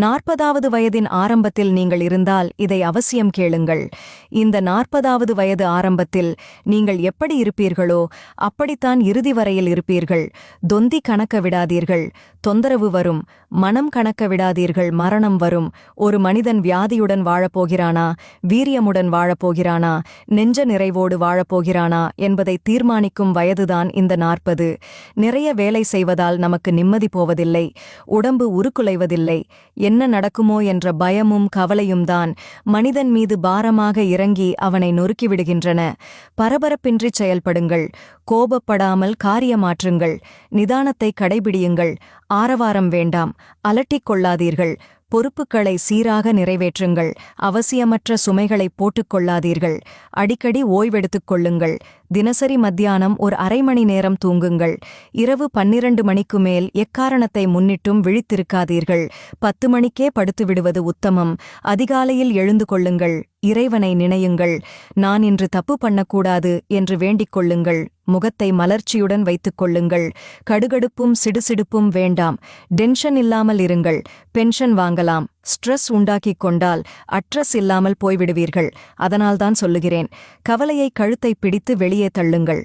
நாற்பதாவது வயதின் ஆரம்பத்தில் நீங்கள் இருந்தால் இதை அவசியம் கேளுங்கள். இந்த நாற்பதாவது வயது ஆரம்பத்தில் நீங்கள் எப்படி இருப்பீர்களோ அப்படித்தான் இறுதி வரையில் இருப்பீர்கள். தொந்தி கணக்க விடாதீர்கள். தொந்தரவு வரும். மனம் கணக்க விடாதீர்கள். மரணம் வரும். ஒரு மனிதன் வியாதியுடன் வாழப்போகிறானா? வீரியமுடன் வாழப்போகிறானா? நெஞ்ச நிறைவோடு வாழப்போகிறானா? என்பதை தீர்மானிக்கும் வயதுதான் இந்த நாற்பது. நிறைய வேலை செய்வதால் நமக்கு நிம்மதி போவதில்லை. உடம்பு உருக்குலைவதில்லை. என்ன நடக்குமோ என்ற பயமும் கவலையும்தான் மனிதன் மீது பாரமாக இறங்கி அவனை நொறுக்கிவிடுகின்றன. பரபரப்பின்றி செயல்படுங்கள். கோபப்படாமல் காரியமாற்றுங்கள் நிதானத்தை கடைபிடியுங்கள். ஆரவாரம் வேண்டாம். அலட்டிக் கொள்ளாதீர்கள். பொறுப்புகளை சீராக நிறைவேற்றுங்கள். அவசியமற்ற சுமைகளை போட்டுக்கொள்ளாதீர்கள் அடிக்கடி ஓய்வெடுத்துக் கொள்ளுங்கள். தினசரி மத்தியானம் ஒரு அரை மணி நேரம் தூங்குங்கள். இரவு பன்னிரண்டு மணிக்கு மேல் எக்காரணத்தை முன்னிட்டும் விழித்திருக்காதீர்கள். பத்து மணிக்கே படுத்துவிடுவது உத்தமம். அதிகாலையில் எழுந்து கொள்ளுங்கள். இறைவனை நினையுங்கள். நான் இன்று தப்பு பண்ணக்கூடாது என்று வேண்டிக் கொள்ளுங்கள். முகத்தை மலர்ச்சியுடன் வைத்துக் கொள்ளுங்கள். கடுகடுப்பும் சிடுசிடுப்பும் வேண்டாம். டென்ஷன் இல்லாமல் இருங்கள். பென்ஷன் வாங்கலாம். ஸ்ட்ரெஸ் உண்டாக்கிக் கொண்டால் அட்ரஸ் இல்லாமல் போய்விடுவீர்கள். அதனால்தான் சொல்லுகிறேன். கவலையை கழுத்தை பிடித்து வெளியே தள்ளுங்கள்.